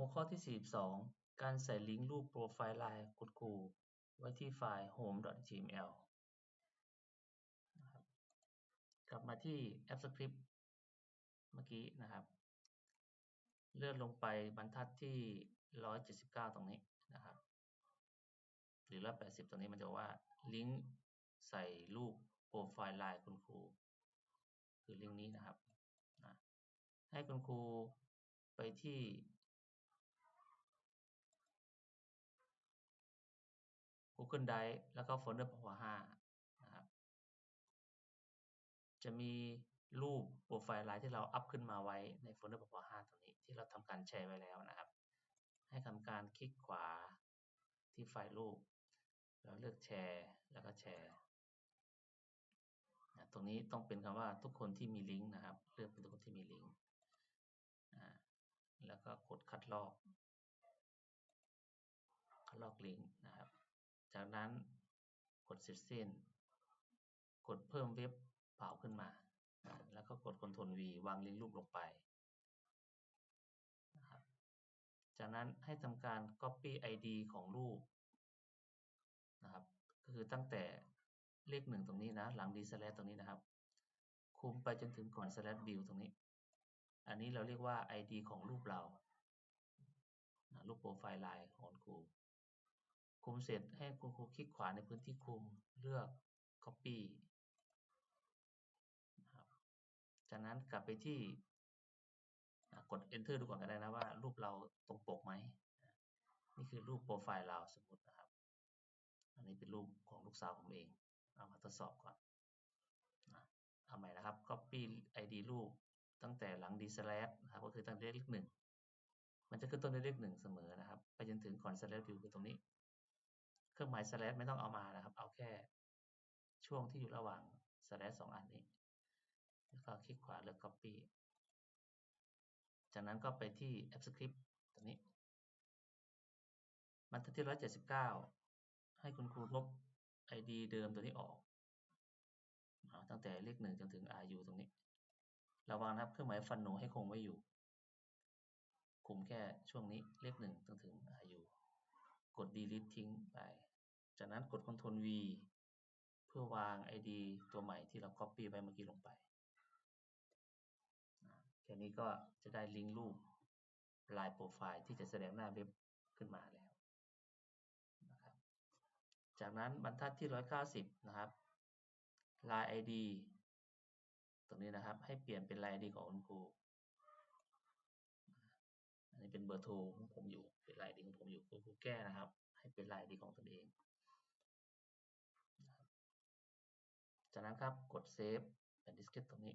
หัวข้อที่ 42 การใส่ลิงก์รูปโปรไฟล์ไลน์คุณครูไว้ที่ไฟล์ home.html กลับมาที่แอปสคริปต์เมื่อกี้นะครับ เลื่อนลงไปบรรทัดที่ 179 ตรงนี้นะครับ หรือ 180 ตรงนี้มันจะว่าลิงก์ใส่รูปโปรไฟล์ไลน์คุณครู คือลิงก์นี้นะครับนะให้คุณครูไปที่ Google Drive แล้วก็โฟลเดอร์ Power 5นะครับ จะมีรูปโปรไฟล์ไลน์ที่เราอัพขึ้นมาไว้ในโฟลเดอร์ Power 5ตรงนี้ที่เราทำการแชร์ไว้แล้วนะครับ ให้ทำการคลิกขวาที่ไฟล์รูป แล้วเลือกแชร์แล้วก็แชร์ตรงนี้ต้องเป็นคำว่าทุกคนที่มีลิงก์นะครับ เลือกเป็นทุกคนที่มีลิงก์แล้วก็กดคัดลอกคัดลอกลิงก์นะครับ จากนั้นกดเสร็จสิ้น กดเพิ่มเว็บเผาขึ้นมา แล้วก็กด Ctrl V วางลิงก์รูปลงไปจากนั้นให้ทำการ Copy ID ของรูปนะครับ ก็คือตั้งแต่เลขหนึ่งตรงนี้นะ หลัง d slash ตรงนี้นะครับ คุมไปจนถึงก่อน slash view ตรงนี้ อันนี้เราเรียกว่า ID ของรูปเรา รูปโปรไฟล์ไลน์ของครู คุมเสร็จให้คุณครูคลิกขวาในพื้นที่คุมเลือก copy นะครับจากนั้นกลับไปที่กด enter ดูก่อนก็ได้นะว่ารูปเราตรงปกไหม นี่คือรูปโปรไฟล์เราสมมตินะครับ อันนี้เป็นรูปของลูกสาวผมเอง เอามาทดสอบก่อนนะเอาใหม่นะครับ copy id รูปตั้งแต่หลัง d s l a s นะครับก็คือตั้งแต่เลขหนึ่งมันจะขึ้นต้นด้วยเลขหนึ่งเสมอนะครับ ไปจนถึงก่อน slash view คือตรงนี้ เครื่องหมาย slash ไม่ต้องเอามานะครับ เอาแค่ช่วงที่อยู่ระหว่าง slash สองอันนี้ แล้วก็คลิกขวาเลือก copy จากนั้นก็ไปที่ app script ตรงนี้บรรทัดที่ 179 ให้คุณครูลบ id เดิมตัวนี้ออก ตั้งแต่เลขหนึ่งจนถึง ru ตรงนี้ ระวังนะครับ เครื่องหมายฟันโนให้คงไว้อยู่ คุมแค่ช่วงนี้เลขหนึ่งจนถึง ru กด delete ทิ้งไป จากนั้นกด Ctrl V เพื่อวาง id ตัวใหม่ที่เรา copy ไว้เมื่อกี้ลงไปแค่นี้ก็จะได้ลิงก์รูปลายโปรไฟล์ที่จะแสดงหน้าเว็บขึ้นมาแล้วนะครับจากนั้นบรรทัดที่ 190 นะครับลาย ID ตรงนี้นะครับให้เปลี่ยนเป็นลาย ID ของคุณครู นี้เป็นเบอร์โทรของผมอยู่ เป็นลายดีของผมอยู่คุณครูแก้นะครับ ให้เป็นลายดีของตนเอง จากนั้นครับกดเซฟเป็นดิสเกตตรงนี้